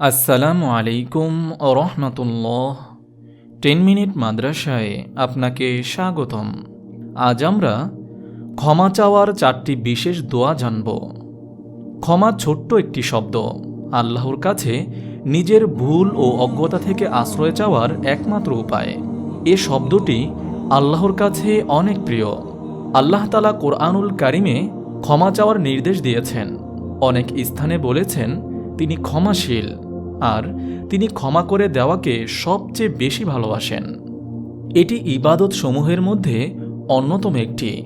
আসসালামু আলাইকুম রহমতুল্লাহ। Ten minute মাদ্রাসায় আপনাকে স্বাগতম। আজ আমরা ক্ষমা চাওয়ার চারটি বিশেষ দোয়া জানব। ক্ষমা ছোট্ট একটি শব্দ, আল্লাহর কাছে নিজের ভুল ও অজ্ঞতা থেকে আশ্রয় চাওয়ার একমাত্র উপায়। এ শব্দটি আল্লাহর কাছে অনেক প্রিয়। আল্লাহ তালা কোরআনুল কারিমে ক্ষমা চাওয়ার নির্দেশ দিয়েছেন। অনেক স্থানে বলেছেন, তিনি ক্ষমাশীল। আর তিনি ক্ষমা করে দেওয়াকে সবচেয়ে বেশি ভালোবাসেন। এটি ইবাদত সমূহের মধ্যে অন্যতম একটি।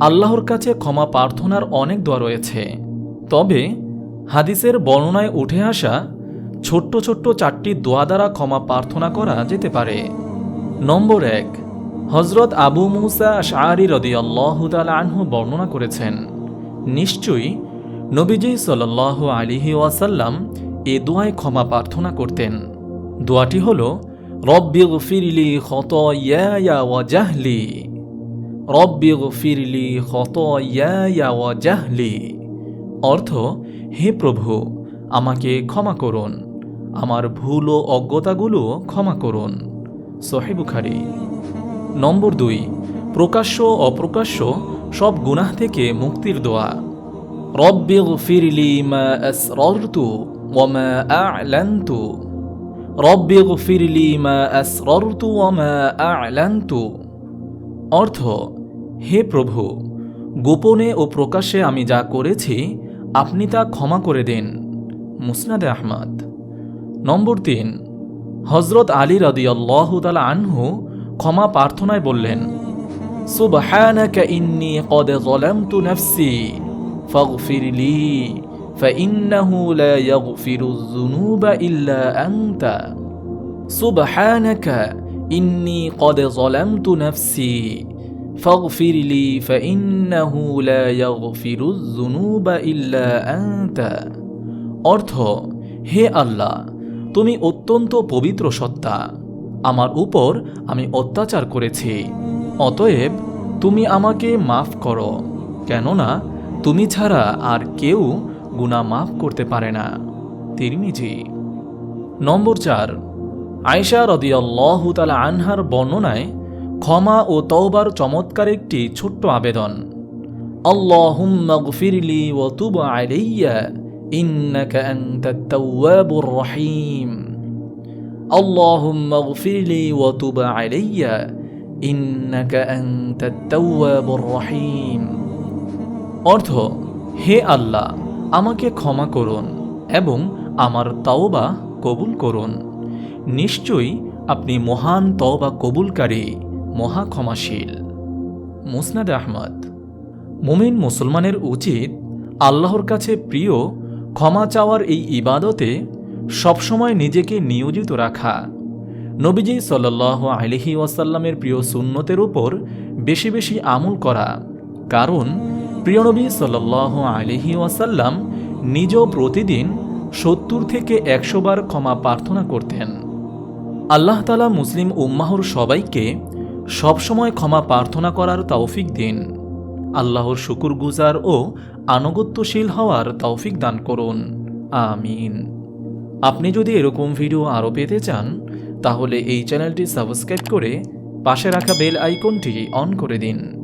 আল্লাহর কাছে ক্ষমা প্রার্থনার অনেক দোয়া রয়েছে। তবে হাদিসের বর্ণনায় উঠে আসা ছোট্ট ছোট্ট চারটি দোয়া দ্বারা ক্ষমা প্রার্থনা করা যেতে পারে। নম্বর এক হজরত আবু মুসা শাহরি রদি আনহু বর্ণনা করেছেন, নিশ্চয়ই নবীজি সাল আলিহি ওয়াসাল্লাম এ দোয়ায় ক্ষমা প্রার্থনা করতেন। দোয়াটি হল, রব্বি ফিরলি ওয়া জাহলি। রব্বি ফিরলি ওয়া জাহলি। অর্থ, হে প্রভু, আমাকে ক্ষমা করুন। আমার ভুল ও অজ্ঞতাগুলো ক্ষমা করুন। সোহেবুখারি নম্বর দুই, প্রকাশ্য অপ্রকাশ্য সব গুনাহ থেকে মুক্তির দোয়া। রব্বি ফিরলি মা আসররতু ওমা আ'লানতু রব্বি ফিরলি মা আসররতু ওমা আ'লানতু অর্থ হে প্রভু গোপনে ও প্রকাশ্যে আমি যা করেছি আপনি তা ক্ষমা করে দিন মুসনাদে আহমদ নম্বর তিন হজরত আলী রদিয়াল্লাহ তালা আনহু ক্ষমা প্রার্থনায় বললেন সুবহানাকা ইন্নি قد ظلمت نفسي فاغفر لي فإنه لا يغفر الذنوب إلا أنت سبحانك إني قد ظلمت نفسي فاغفر لي فإنه لا يغفر الذنوب إلا أنت অর্থ হে আল্লাহ তুমি অত্যন্ত পবিত্র সত্তা আমার উপর আমি অত্যাচার করেছি অতএব তুমি আমাকে মাফ করো কেননা তুমি ছাড়া আর কেউ গুণা মাফ করতে পারে না। তিরমিজি, নম্বর চার আয়সা রদিয়াল্লাহ তালা আনহার বর্ণনায় ক্ষমা ও তওবার চমৎকার একটি ছোট্ট আবেদন। আল্লাহুম্মা গফিরলি ওয়া তুব আলাইয়া, ইন্নাকা আনতাত তাওয়াবুর রহিম। আল্লাহুম্মা গফিরলি ওয়া তুব আলাইয়া, ইন্নাকা আনতাত তাওয়াবুর রহিম। অর্থ, হে আল্লাহ আমাকে ক্ষমা করুন এবং আমার তওবা কবুল করুন। নিশ্চয়ই আপনি মহান তওবা কবুলকারী মহা ক্ষমাশীল মুসনাদ আহমদ। মুমিন মুসলমানের উচিত আল্লাহর কাছে প্রিয়, ক্ষমা চাওয়ার এই ইবাদতে সবসময় নিজেকে নিয়োজিত রাখা। নবীজি সাল্লাহ আলিহি ওয়াসাল্লামের প্রিয় সুন্নতের উপর বেশি বেশি আমল করা। কারণ প্রিয়নবী সাল্লাহ আলিহি ওয়াসাল্লাম নিজ প্রতিদিন সত্তর থেকে একশো বার ক্ষমা প্রার্থনা করতেন। আল্লাহ তালা মুসলিম উম্মাহর সবাইকে সবসময় ক্ষমা প্রার্থনা করার তৌফিক দিন। আল্লাহর শুকুর গুজার ও আনুগত্যশীল হওয়ার তৌফিক দান করুন। আমিন। আপনি যদি এরকম ভিডিও আরও পেতে চান, তাহলে এই চ্যানেলটি সাবস্ক্রাইব করে পাশে রাখা বেল আইকনটি অন করে দিন।